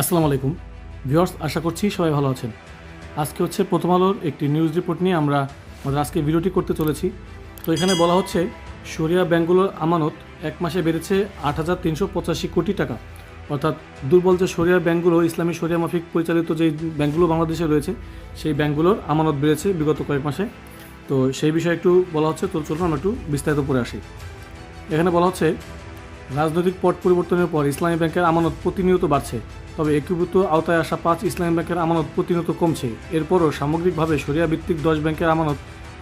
আসসালামু আলাইকুম। ভিউয়ার্স, আশা করছি সবাই ভালো আছেন। আজকে হচ্ছে প্রথম আলোর একটি নিউজ রিপোর্ট নিয়ে আমরা আমাদের আজকে ভিডিওটি করতে চলেছি। তো এখানে বলা হচ্ছে সরিয়া ব্যাংকগুলোর আমানত এক মাসে বেড়েছে আট হাজার তিনশো পঁচাশি কোটি টাকা। অর্থাৎ দুর্বল যে সরিয়া ব্যাংকগুলো ইসলামী সরিয়া মাফিক পরিচালিত যে ব্যাংকগুলো বাংলাদেশে রয়েছে, সেই ব্যাংকগুলোর আমানত বেড়েছে বিগত কয়েক মাসে। তো সেই বিষয়ে একটু বলা হচ্ছে, তো চলুন আমরা একটু বিস্তারিত পড়ে আসি। এখানে বলা হচ্ছে, রাজনৈতিক পট পরিবর্তনের পর ইসলামী ব্যাংকের আমানত প্রতিনিয়ত বাড়ছে। তবে একীভূত আওতায় আসা পাঁচ ইসলামী ব্যাংকের আমানত প্রতিনিয়ত কমছে। এরপরও সামগ্রিকভাবে সরিয়া ভিত্তিক দশ ব্যাংকের আমানত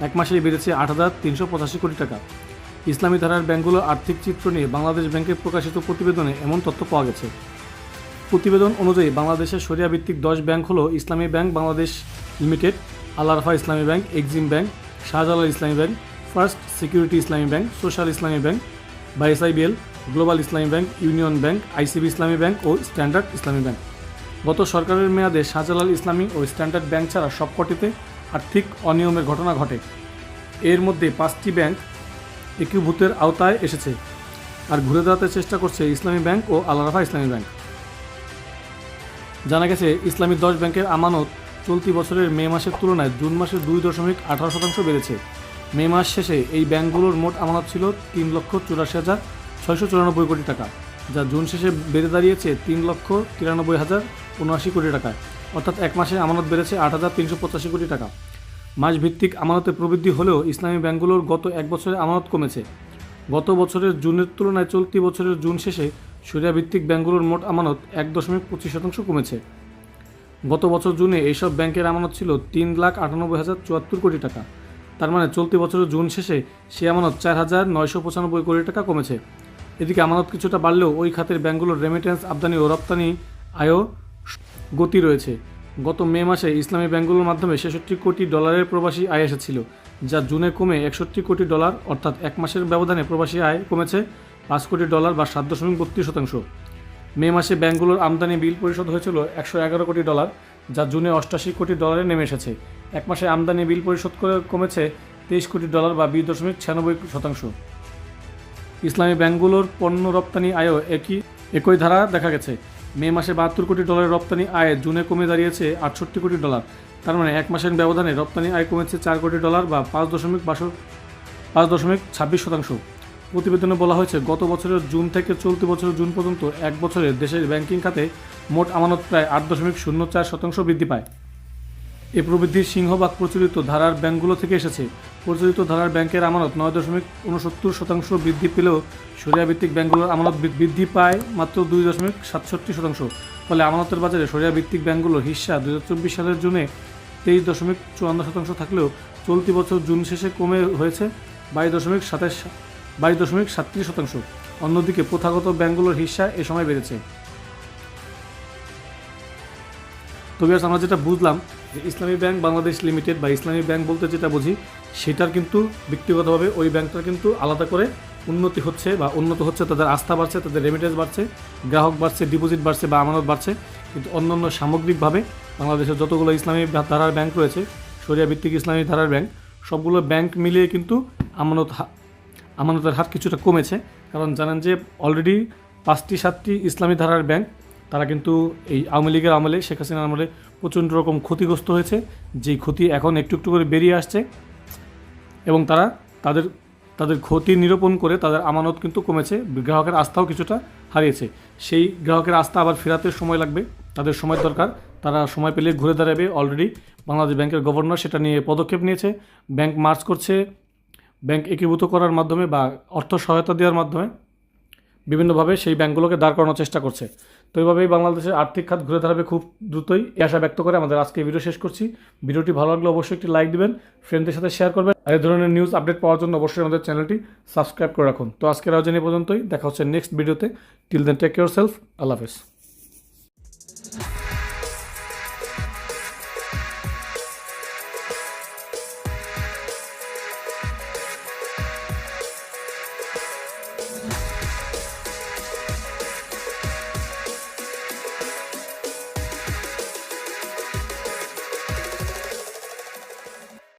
এক মাসেই বেড়েছে আট হাজার তিনশো পঁচাশি কোটি টাকা। ইসলামী ধারার ব্যাংকগুলোর আর্থিক চিত্র নিয়ে বাংলাদেশ ব্যাংকের প্রকাশিত প্রতিবেদনে এমন তথ্য পাওয়া গেছে। প্রতিবেদন অনুযায়ী বাংলাদেশের সরিয়া ভিত্তিক দশ ব্যাংক হলো Islami Bank Bangladesh Limited, Al Arafah Islami Bank, Exim bank, Shahjalal Islami bank, first security Islami bank, social Islami Bank বা SIBL Global Islami bank, union bank, ICB Islami bank ও স্ট্যান্ডার্ড ইসলামী ব্যাংক। গত সরকারের মেয়াদে শাহজালাল ইসলামী ও স্ট্যান্ডার্ড ব্যাংক ছাড়া সবকটিতে আর্থিক অনিয়মের ঘটনা ঘটে। এর মধ্যে পাঁচটি ব্যাংক একীভূতের আওতায় এসেছে আর ঘুরে দাঁড়াতে চেষ্টা করছে ইসলামী ব্যাংক ও আলারাফা ইসলামী ব্যাংক। জানা গেছে, ইসলামী দশ ব্যাংকের আমানত চলতি বছরের মে মাসের তুলনায় জুন মাসে দুই দশমিক আঠারো শতাংশ বেড়েছে। মে মাস শেষে এই ব্যাংকগুলোর মোট আমানত ছিল তিন লক্ষ চুরাশি হাজার ছয়শো চুরানব্বই কোটি টাকা, যা জুন শেষে বেড়ে দাঁড়িয়েছে তিন লক্ষ তিরানব্বই হাজার উনআশি কোটি টাকায়, অর্থাৎ এক মাসে আমানত বেড়েছে আট হাজার তিনশো পঁচাশি কোটি টাকা। মাস ভিত্তিক আমানতে প্রবৃদ্ধি হলেও ইসলামী ব্যাংকগুলোর গত এক বছরে আমানত কমেছে। গত বছরের জুনের তুলনায় চলতি বছরের জুন শেষে সরিয়া ভিত্তিক ব্যাংকগুলোর মোট আমানত এক দশমিক পঁচিশ শতাংশ কমেছে। গত বছর জুনে এইসব ব্যাংকের আমানত ছিল তিন লাখ আটানব্বই হাজার চুয়াত্তর কোটি টাকা। তার মানে চলতি বছরের জুন শেষে সে আমানত চার হাজার নয়শো পঁচানব্বই কোটি টাকা কমেছে। এদিকে আমানত কিছুটা বাড়লেও ওই খাতের ব্যাংকগুলোর রেমিটেন্স আমদানি ও রপ্তানি আয়ও গতি রয়েছে। গত মে মাসে ইসলামী ব্যাংকগুলোর মাধ্যমে ছেষট্টি কোটি ডলারের প্রবাসী আয় এসেছিল, যা জুনে কমে একষট্টি কোটি ডলার, অর্থাৎ এক মাসের ব্যবধানে প্রবাসী আয় কমেছে পাঁচ কোটি ডলার বা সাত দশমিক বত্রিশ শতাংশ। মে মাসে ব্যাংকগুলোর আমদানি বিল পরিশোধ হয়েছিল একশো এগারো কোটি ডলার, যা জুনে অষ্টাশি কোটি ডলারে নেমে এসেছে। এক মাসে আমদানি বিল পরিশোধ করে কমেছে তেইশ কোটি ডলার বা বিশ দশমিক ছিয়ানব্বই শতাংশ। ইসলামী ব্যাংকগুলোর পণ্য রপ্তানি আয়ও একই একই ধারা দেখা গেছে। মে মাসে বাহাত্তর কোটি ডলারের রপ্তানি আয় জুনে কমে দাঁড়িয়েছে আটষট্টি কোটি ডলার। তার মানে এক মাসের ব্যবধানে রপ্তানি আয় কমেছে চার কোটি ডলার বা পাঁচ দশমিক পাঁচ দশমিক ছাব্বিশ শতাংশ। প্রতিবেদনে বলা হয়েছে, গত বছরের জুন থেকে চলতি বছরের জুন পর্যন্ত এক বছরে দেশের ব্যাংকিং খাতে মোট আমানত প্রায় আট দশমিক শূন্য চার শতাংশ বৃদ্ধি পায়। এ প্রবৃদ্ধির সিংহভাগ প্রচলিত ধারার ব্যাংকগুলো থেকে এসেছে। প্রচলিত ধারার ব্যাংকের আমানত নয় দশমিক উনসত্তর শতাংশ বৃদ্ধি পেলেও সরিয়া ভিত্তিক ব্যাংকগুলোর আমানত বৃদ্ধি পায় মাত্র দুই দশমিক সাতষট্টি শতাংশ। ফলে আমানতের বাজারে সরিয়া ভিত্তিক ব্যাংকগুলোর হিস্সা দু হাজার চব্বিশ সালের জুনে তেইশ দশমিক চুয়ান্ন শতাংশ থাকলেও চলতি বছর জুন শেষে কমে হয়েছে বাইশ দশমিক সাতাশ বাইশ দশমিক সাতত্রিশ শতাংশ। অন্যদিকে প্রথাগত ব্যাংকগুলোর হিস্সা এ সময় বেড়েছে। তবে আমরা যেটা বুঝলাম যে ইসলামী ব্যাংক বাংলাদেশ লিমিটেড বা ইসলামী ব্যাংক বলতে যেটা বুঝি, সেটার কিন্তু ব্যক্তিগতভাবে ওই ব্যাংকটার কিন্তু আলাদা করে উন্নতি হচ্ছে বা উন্নত হচ্ছে, তাদের আস্থা বাড়ছে, তাদের রেমিটেন্স বাড়ছে, গ্রাহক বাড়ছে ডিপোজিট বাড়ছে বা আমানত বাড়ছে। কিন্তু অন্যান্য সামগ্রিকভাবে বাংলাদেশের যতগুলো ইসলামী ধারার ব্যাংক রয়েছে সরিয়া ভিত্তিক ইসলামী ধারার ব্যাংক, সবগুলো ব্যাংক মিলিয়ে কিন্তু আমানত আমানতের হার কিছুটা কমেছে। কারণ জানেন যে অলরেডি পাঁচটি, সাতটি ইসলামী ধারার ব্যাংক তারা কিন্তু এই আওয়ামী লীগের আমলে, শেখ হাসিনার আমলে প্রচণ্ড রকম ক্ষতিগ্রস্ত হয়েছে। যেই ক্ষতি এখন একটু একটু করে বেরিয়ে আসছে এবং তারা তাদের তাদের ক্ষতি নিরূপণ করে তাদের আমানত কিন্তু কমেছে। গ্রাহকের আস্থাও কিছুটা হারিয়েছে। সেই গ্রাহকের আস্থা আবার ফেরাতে সময় লাগবে। তাদের সময় দরকার। তারা সময় পেলে ঘুরে দাঁড়াবে। অলরেডি বাংলাদেশ ব্যাংকের গভর্নর সেটা নিয়ে পদক্ষেপ নিয়েছে। ব্যাংক মার্চ করছে। ব্যাংক একীভূত করার মাধ্যমে বা অর্থ সহায়তা দেওয়ার মাধ্যমে। বিভিন্নভাবে সেই ব্যাঙ্কগুলোকে দাঁড় করানোর চেষ্টা করছে। তো এইভাবেই বাংলাদেশের আর্থিক খাত ঘুরে দাঁড়াবে খুব দ্রুতই। এই আশা ব্যক্ত করে আমাদের আজকে ভিডিও শেষ করছি। ভিডিওটি ভালো লাগলে অবশ্যই একটি লাইক দেবেন ফ্রেন্ডদের সাথে শেয়ার করবেন, আর এই ধরনের নিউজ আপডেট পাওয়ার জন্য অবশ্যই আমাদের চ্যানেলটি সাবস্ক্রাইব করে রাখুন। তো আজকের আয়োজনে পর্যন্তই। দেখা হচ্ছে নেক্সট ভিডিওতে till then take yourself আল্লাহ হাফেজ।